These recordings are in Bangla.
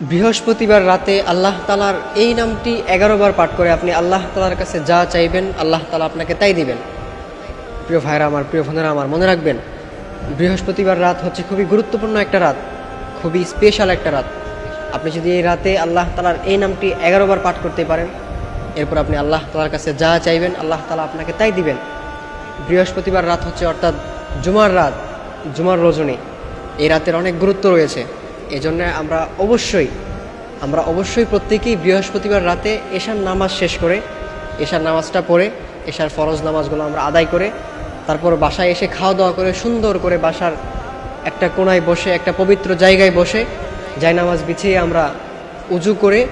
বৃহস্পতিবার রাতে আল্লাহ তালার এই নামটি এগারো বার পাঠ করে আপনি আল্লাহ তালার কাছে যা চাইবেন, আল্লাহ তালা আপনাকে তাই দিবেন। প্রিয় ভাইরা আমার, প্রিয় বোনেরা আমার, মনে রাখবেন, বৃহস্পতিবার রাত হচ্ছে খুবই গুরুত্বপূর্ণ একটা রাত, খুবই স্পেশাল একটা রাত। আপনি যদি এই রাতে আল্লাহ তালার এই নামটি এগারো বার পাঠ করতে পারেন, এরপর আপনি আল্লাহ তালার কাছে যা চাইবেন, আল্লাহ তালা আপনাকে তাই দিবেন। বৃহস্পতিবার রাত হচ্ছে অর্থাৎ জুমার রাত, জুমার রজনী। এই রাতের অনেক গুরুত্ব রয়েছে। এই জন্য আমরা অবশ্যই আমরা অবশ্যই প্রত্যেকেই বৃহস্পতিবার রাতে এশার নামাজ শেষ করে, এশার নামাজটা পড়ে, এশার ফরজ নামাজগুলো আমরা আদায় করে, তারপর বাসায় এসে খাওয়া দাওয়া করে, সুন্দর করে বাসার একটা কোনায় বসে, একটা পবিত্র জায়গায় বসে, যাই নামাজ বিছিয়ে আমরা উজু করে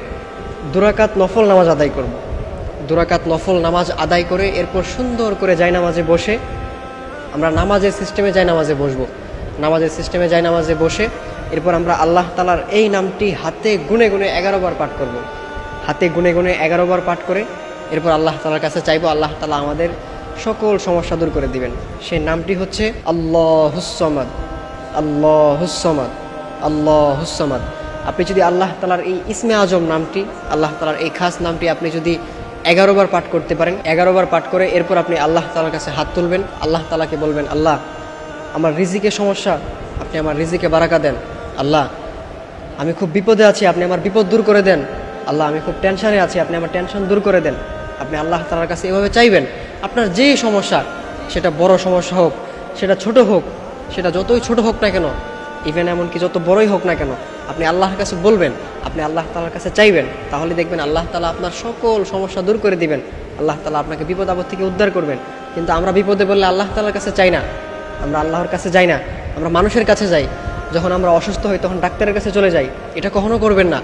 দুরাকাত নফল নামাজ আদায় করব। দুরাকাত নফল নামাজ আদায় করে, এরপর সুন্দর করে যাই নামাজে বসে, আমরা নামাজের সিস্টেমে যাই নামাজে বসবো। নামাজের সিস্টেমে যাই নামাজে বসে এরপর আমরা আল্লাহ তালার এই নামটি হাতে গুনে গুনে এগারো বার পাঠ করব। হাতে গুনে গুনে এগারো বার পাঠ করে এরপর আল্লাহ তালার কাছে চাইব আল্লাহ তালা আমাদের সকল সমস্যা দূর করে দিবেন। সেই নামটি হচ্ছে আল্লাহ হুসমাদ আল্লাহ হুসমাদ আল্লাহ হুসমাদ আপনি যদি আল্লাহ তালার এই ইসমে আজম নামটি, আল্লাহ তালার এই খাস নামটি আপনি যদি এগারো বার পাঠ করতে পারেন, এগারো বার পাঠ করে এরপর আপনি আল্লাহ তালার কাছে হাত তুলবেন। আল্লাহ তালাকে বলবেন, আল্লাহ, আমার রিজিকে সমস্যা, আপনি আমার রিজিকে বারাকা দেন। আল্লাহ, আমি খুব বিপদে আছি, আপনি আমার বিপদ দূর করে দেন। আল্লাহ, আমি খুব টেনশনে আছি, আপনি আমার টেনশন দূর করে দেন। আপনি আল্লাহ তালার কাছে এভাবে চাইবেন, আপনার যেই সমস্যা, সেটা বড় সমস্যা হোক, সেটা ছোট হোক, সেটা যতই ছোট হোক না কেন ইভেন এমনকি যত বড়ই হোক না কেন, আপনি আল্লাহর কাছে বলবেন, আপনি আল্লাহ তালার কাছে চাইবেন, তাহলে দেখবেন আল্লাহ তালা আপনার সকল সমস্যা দূর করে দিবেন। আল্লাহ তালা আপনাকে বিপদ আপদ থেকে উদ্ধার করবেন। কিন্তু আমরা বিপদে বললে আল্লাহ তালার কাছে চাই না, আমরা আল্লাহর কাছে যাই না, আমরা মানুষের কাছে যাই। যখন আমরা অসুস্থ হই, তখন ডাক্তারের কাছে চলে যাই। এটা কখনো করবেন না।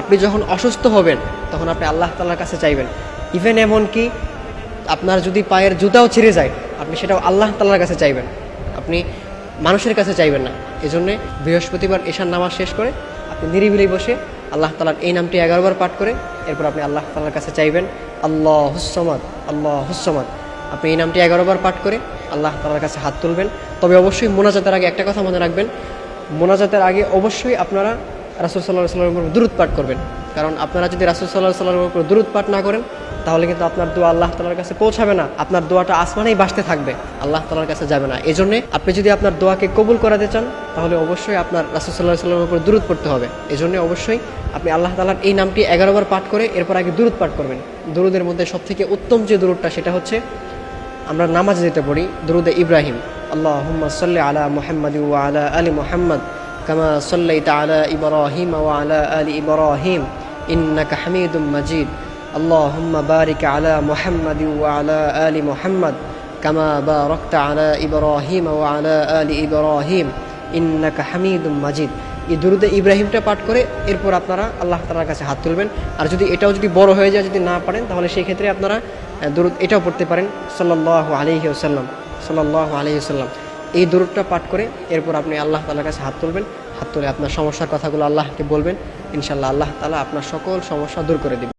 আপনি যখন অসুস্থ হবেন, তখন আপনি আল্লাহ তাল্লার কাছে চাইবেন। ইভেন এমনকি আপনার যদি পায়ের জুতাও ছিঁড়ে যায়, আপনি সেটাও আল্লাহ তাল্লার কাছে চাইবেন। আপনি মানুষের কাছে চাইবেন না। এই জন্যে বৃহস্পতিবার এশার নামাজ শেষ করে, আপনি নিরিবিলি বসে আল্লাহ তালার এই নামটি এগারোবার পাঠ করে, এরপর আপনি আল্লাহ তালার কাছে চাইবেন আল্লাহ হুসমাদ আল্লাহ হুসমাদ আপনি এই নামটি এগারোবার পাঠ করে আল্লাহ তালার কাছে হাত তুলবেন। তবে অবশ্যই মোনাজাতের আগে একটা কথা মনে রাখবেন। মোনাজাতের আগে অবশ্যই আপনারা রাসুল সাল্লাহ সাল্লামের উপর দূরত পাঠ করবেন। কারণ আপনারা যদি রাসুল সাল্লাহ সাল্লামের উপর দূরত পাঠ না করেন, তাহলে কিন্তু আপনার দোয়া আল্লাহ তালার কাছে পৌঁছাবে না। আপনার দোয়াটা আসমানেই বাসতে থাকবে, আল্লাহ তালার কাছে যাবে না। এই জন্যে আপনি যদি আপনার দোয়াকে কবুল করাতে চান, তাহলে অবশ্যই আপনার রাসুল সাল্লাহ সাল্লামের উপর দূরত পড়তে হবে। এই জন্য অবশ্যই আপনি আল্লাহ তালার এই নামটি এগারো বার পাঠ করে এরপর আগে দূরত পাঠ করবেন। দূরদের মধ্যে সবথেকে উত্তম যে দূরতটা সেটা হচ্ছে আমরা নামাজ যেতে পড়ি দরুদে ইব্রাহিম। আল্লাহ সাল্লি আলা মোহাম্মদ ওয়া আলা আলী মোহাম্মদ কামা সাল্লাইতা আলা ইব্রাহিম ওয়া আলা আলী ইব্রাহিম ইন্নাকা হামিদুম মাজিদ اللهم بارك على محمد وعلى آل محمد كما باركت على إبراهيم وعلى آل إبراهيم إنك حميد مجيد এই দুরুদে ইব্রাহিমটা পাঠ করে এরপর আপনারা আল্লাহ তালার কাছে হাত তুলবেন আর যদি এটাও যদি বড় হয়ে যায় যদি না পারেন তাহলে সেই ক্ষেত্রে আপনারা দুরুদ এটাও পড়তে পারেন সাল্লাহ আলহি আসাল্লাম সাল্লাহ আলহি আসাল্লাম এই দূরটা পাঠ করে এরপর আপনি আল্লাহ তালার কাছে হাত তুলবেন। হাত তুলে আপনার সমস্যার কথাগুলো আল্লাহকে বলবেন। ইনশাল্লাহ আল্লাহ তালা আপনার সকল সমস্যা দূর করে দেবেন।